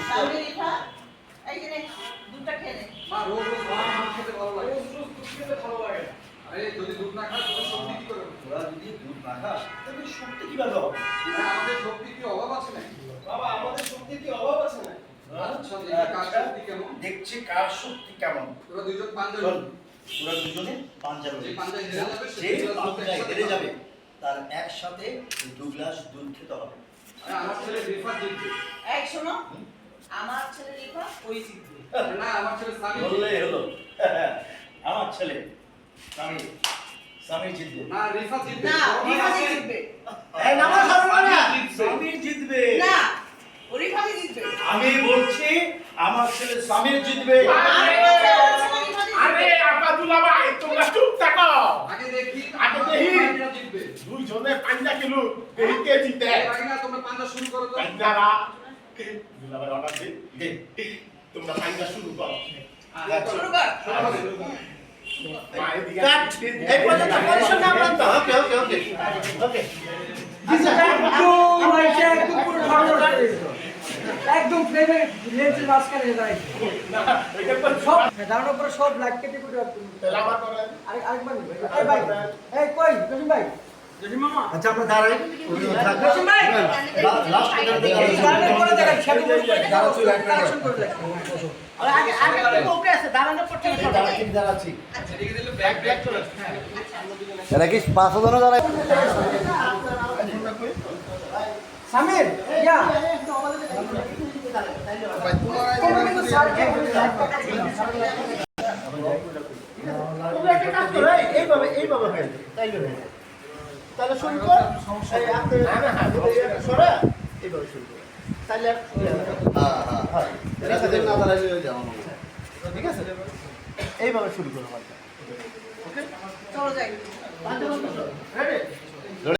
তাহলে রেখা এই যে নে, দুধটা খেয়ে নে। মা রোজ খেতে ভালো লাগে। রোজ রোজ দুধ খেতে ভালো লাগে। না। আরে যদি দুধ না খাস তোর শক্তি কি করে তোরা যদি দুধ না খাস তাহলে শক্তি কীভাবে হবে? আমাদের শক্তি কি অভাব আছে নাকি? বাবা আমাদের শক্তির কি অভাব আছে না আচ্ছা দেখি কার শক্তি কেমন। দেখছি কার শক্তি কেমন। তোরা দুজন পাঞ্জাবি তোরা দুজনে পাঞ্জা যে পাঞ্জা হেরে যাবে তার একসাথে দু গ্লাস দুধ খেতে হবে। আরে আমার ছেলে রিফাত জিতবে এই শোনো আমার ছেলে রেখা ওই জিতবে না আমার ছেলে সামি বললে হলো আমার ছেলে স্বামী স্বামী জিতবে না রিফাত জিতবে না আছে। জিতবে এই নামাজ হবে না স্বামী জিতবে। না ও জিতবে আমি বলছি আমার ছেলে স্বামী জিতবে আরে জিতবে আব্বাদুল্লাহ ভাই তোমরা চুপ থাকো আগে দেখি আগে দেখি। দুইজনে পাঞ্জা কিলো দেখি কে জিতে তোমরা পাঞ্জা শুরু করো তো পাঞ্জারা তোমরা শুরু করো শুরু কর কাট এই পর্যন্ত না ওকে ওকে ওকে ওকে একদম ফ্লেমে লেন্সের মাঝখানে সব সব কেটে কুটে আরেকবার এই ভাই এই কই জসিম ভাই আচ্ছা আমরা দাঁড়াই লাস্ট এরা কি পাঁচ জনে দাঁড়ায়? সামির ইয়া এইভাবে এইভাবে হয়ে হয়ে যাবে। তাহলে শুরু কর। সরা। এইভাবে শুরু করো। আর হ্যাঁ হ্যাঁ এরা যদি না দাঁড়ায় যাও ঠিক আছে এইভাবে শুরু করো ভাই ওকে চলো যাই